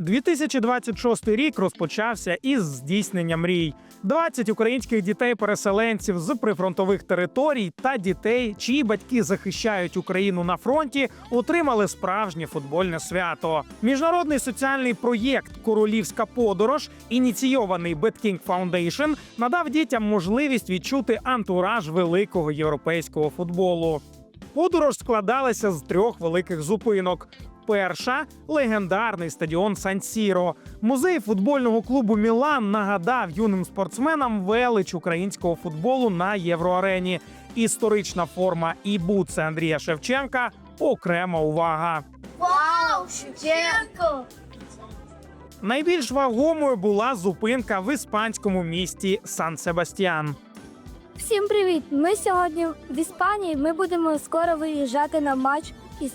2026 рік розпочався із здійснення мрій. 20 українських дітей-переселенців з прифронтових територій та дітей, чиї батьки захищають Україну на фронті, отримали справжнє футбольне свято. Міжнародний соціальний проєкт Королівська подорож, ініційований Betking Foundation, надав дітям можливість відчути антураж великого європейського футболу. Подорож складалася з трьох великих зупинок. Перша легендарний стадіон Сан-Сіро. Музей футбольного клубу Мілан нагадав юним спортсменам велич українського футболу на євроарені. Історична форма і бутси Андрія Шевченка окрема увага. Вау, Шевченко! Найбільш вагомою була зупинка в іспанському місті Сан-Себастьян. Всім привіт! Ми сьогодні в Іспанії. Ми будемо скоро виїжджати на матч із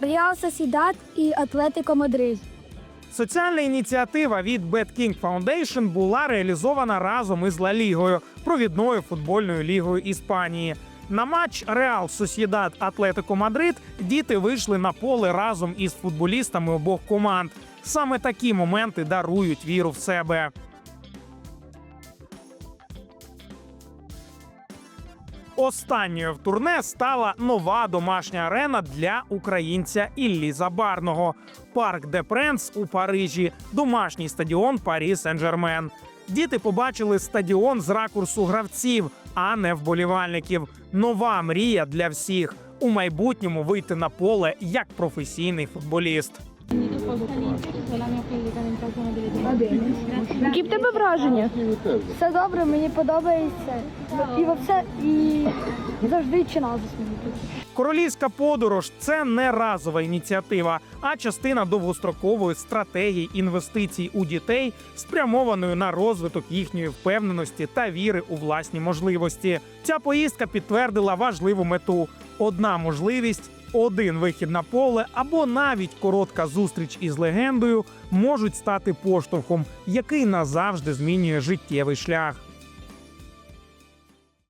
Реал Сосідат і Атлетико Мадрид. Соціальна ініціатива від BetKing Foundation була реалізована разом із Ла Лігою, провідною футбольною лігою Іспанії. На матч Реал Сосідат Атлетико Мадрид діти вийшли на поле разом із футболістами обох команд. Саме такі моменти дарують віру в себе. Останньою в турне стала нова домашня арена для українця Іллі Забарного. Парк де Пренс у Парижі, домашній стадіон Парі Сен-Жермен. Діти побачили стадіон з ракурсу гравців, а не вболівальників. Нова мрія для всіх у майбутньому вийти на поле як професійний футболіст. Які в тебе враження? Все добре, мені подобається. І все, і завжди чи нас Королівська подорож це не разова ініціатива, а частина довгострокової стратегії інвестицій у дітей, спрямованої на розвиток їхньої впевненості та віри у власні можливості. Ця поїздка підтвердила важливу мету: одна можливість. Один вихід на поле або навіть коротка зустріч із легендою можуть стати поштовхом, який назавжди змінює життєвий шлях.